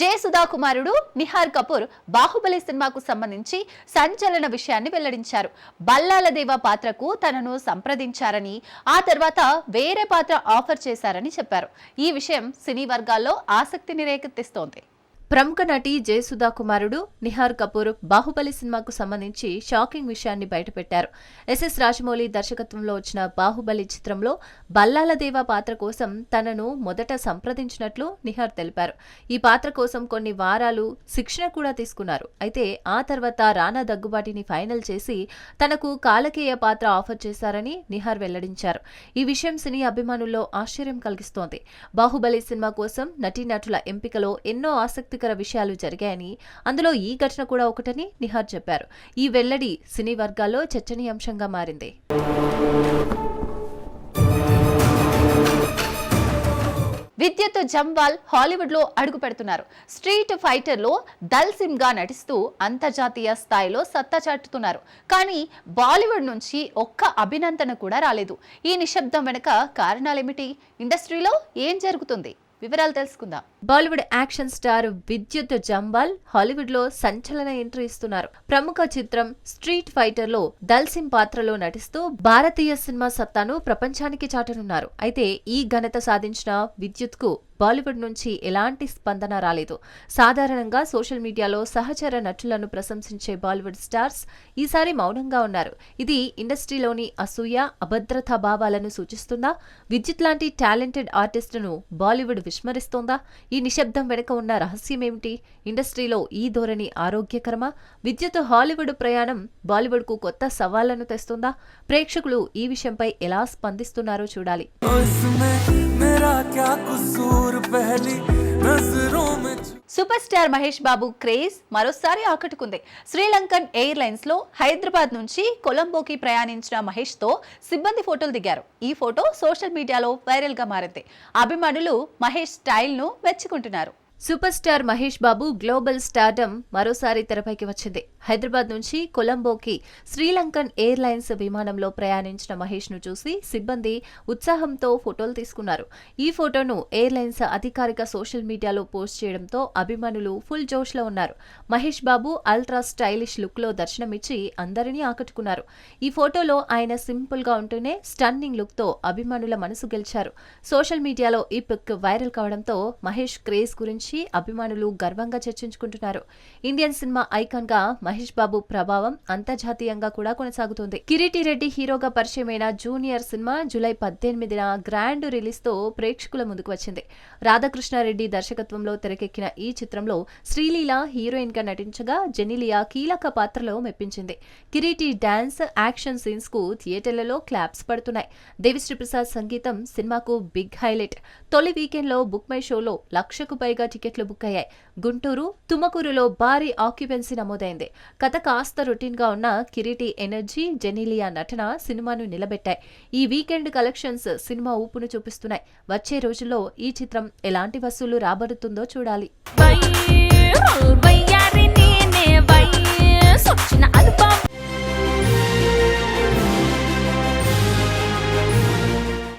జే సుధాకుమారుడు నిహార్ కపూర్ బాహుబలి సినిమాకు సంబంధించి సంచలన విషయాన్ని వెల్లడించారు. బల్లాల దేవ పాత్రకు తనను సంప్రదించారని ఆ తర్వాత వేరే పాత్ర ఆఫర్ చేశారని చెప్పారు. ఈ విషయం సినీ వర్గాల్లో ఆసక్తిని రేకెత్తిస్తోంది. ప్రముఖ నటి జయసుధా కుమారుడు నిహార్ కపూర్ బాహుబలి సినిమాకు సంబంధించి షాకింగ్ విషయాన్ని బయటపెట్టారు. ఎస్ఎస్ రాజమౌళి దర్శకత్వంలో వచ్చిన బాహుబలి చిత్రంలో బల్లాల దేవ పాత్ర కోసం తనను మొదట సంప్రదించినట్లు నిహార్ తెలిపారు. ఈ పాత్ర కోసం కొన్ని వారాలు శిక్షణ కూడా తీసుకున్నారు. అయితే ఆ తర్వాత రానా దగ్గుబాటిని ఫైనల్ చేసి తనకు కాలకేయ పాత్ర ఆఫర్ చేశారని నిహార్ వెల్లడించారు. ఈ విషయం సినీ అభిమానుల్లో ఆశ్చర్యం కలిగిస్తోంది. బాహుబలి సినిమా కోసం నటీనటుల ఎంపికలో ఎన్నో ఆసక్తి ఆసక్తికర విషయాలు జరిగాయని అందులో ఈ ఘటన కూడా ఒకటని నిహార్ చెప్పారు. ఈ వెల్లడి సినీ వర్గాల్లో చర్చనీయాంశంగా మారింది. విద్యుత్ జంవాల్ హాలీవుడ్లో అడుగు పెడుతున్నారు. స్ట్రీట్ ఫైటర్లో దల్ సిమ్గా నటిస్తూ అంతర్జాతీయ స్థాయిలో సత్తా చాటుతున్నారు. కానీ బాలీవుడ్ నుంచి ఒక్క అభినందన కూడా రాలేదు. ఈ నిశ్శబ్దం వెనుక కారణాలేమిటి? ఇండస్ట్రీలో ఏం జరుగుతుంది? వివరాలు తెలుసుకుందాం. బాలీవుడ్ యాక్షన్ స్టార్ విద్యుత్ జంబాల్ హాలీవుడ్లో సంచలన ఎంట్రీ ఇస్తున్నారు. ప్రముఖ చిత్రం స్ట్రీట్ ఫైటర్లో దల్సిం పాత్రలో నటిస్తూ భారతీయ సినిమా సత్తాను ప్రపంచానికి చాటనున్నారు. అయితే ఈ ఘనత సాధించిన విద్యుత్కు బాలీవుడ్ నుంచి ఎలాంటి స్పందన రాలేదు. సాధారణంగా సోషల్ మీడియాలో సహచర నటులను ప్రశంసించే బాలీవుడ్ స్టార్స్ ఈసారి మౌనంగా ఉన్నారు. ఇది ఇండస్ట్రీలోని అసూయ అభద్రతా భావాలను సూచిస్తుందా? విద్యుత్ లాంటి టాలెంటెడ్ ఆర్టిస్టును బాలీవుడ్ విస్మరిస్తోందా? ఈ నిశ్శబ్దం వెనుక ఉన్న రహస్యమేమిటి? ఇండస్ట్రీలో ఈ ధోరణి ఆరోగ్యకరమా? విద్యుత్ హాలీవుడ్ ప్రయాణం బాలీవుడ్కు కొత్త సవాళ్ళను తెస్తుందా? ప్రేక్షకులు ఈ విషయంపై ఎలా స్పందిస్తున్నారో చూడాలి. मेरा क्या कसूर पहली नजरों में super star Mahesh Babu craze మరోసారి ఆకట్టుకుంది శ్రీలంకన్ ఎయిర్లైన్స్ లో హైదరాబాద్ నుంచి కొలంబోకి ప్రయాణించిన మహేష్ తో సిబ్బంది ఫోటోలు దిగారు ఈ ఫోటో సోషల్ మీడియాలో వైరల్ గా మారింది అభిమానులు మహేష్ స్టైల్ ను మెచ్చుకుంటున్నారు Superstar Mahesh Babu global stardom మరోసారి తెరపైకి వచ్చింది. హైదరాబాద్ నుంచి కొలంబోకి శ్రీలంకన్ ఎయిర్లైన్స్ విమానంలో ప్రయాణించిన మహేష్ను చూసి సిబ్బంది ఉత్సాహంతో ఫోటోలు తీసుకున్నారు. ఈ ఫోటోను ఎయిర్లైన్స్ అధికారిక సోషల్ మీడియాలో పోస్ట్ చేయడంతో అభిమానులు ఫుల్ జోష్లో ఉన్నారు. మహేష్ బాబు అల్ట్రా స్టైలిష్ లుక్లో దర్శనమిచ్చి అందరినీ ఆకట్టుకున్నారు. ఈ ఫోటోలో ఆయన సింపుల్గా ఉంటూనే స్టన్నింగ్ లుక్తో అభిమానుల మనసు గెలిచారు. సోషల్ మీడియాలో ఈ పిక్ వైరల్ కావడంతో మహేష్ క్రేజ్ గురించి అభిమానులు గర్వంగా చర్చించుకుంటున్నారు. ఇండియన్ సినిమా ఐకాన్గా మహేష్ బాబు ప్రభావం అంతర్జాతీయంగా కూడా కొనసాగుతుంది. కిరీటి రెడ్డి హీరోగా పరిచయమైన జూనియర్ సినిమా జూలై పద్దెనిమిదిన గ్రాండ్ రిలీజ్తో ప్రేక్షకుల ముందుకు వచ్చింది. రాధాకృష్ణారెడ్డి దర్శకత్వంలో తెరకెక్కిన ఈ చిత్రంలో శ్రీలీల హీరోయిన్గా నటించగా జెనిలియా కీలక పాత్రలో మెప్పించింది. కిరీటి డాన్స్ యాక్షన్ సీన్స్కు థియేటర్లలో క్లాప్స్ పడుతున్నాయి. దేవిశ్రీ ప్రసాద్ సంగీతం సినిమాకు బిగ్ హైలైట్. తొలి వీకెండ్లో బుక్ మై షోలో లక్షకు పైగా టికెట్లు బుక్ అయ్యాయి. గుంటూరు తుమ్మకూరులో భారీ ఆక్యుపెన్సీ నమోదైంది. కథ కాస్త రొటీన్గా ఉన్న కిరీటి ఎనర్జీ జెనీలియా నటన సినిమాను నిలబెట్టాయి. ఈ వీకెండ్ కలెక్షన్స్ సినిమా ఊపును చూపిస్తున్నాయి. వచ్చే రోజుల్లో ఈ చిత్రం ఎలాంటి వసూలు రాబడుతుందో చూడాలి.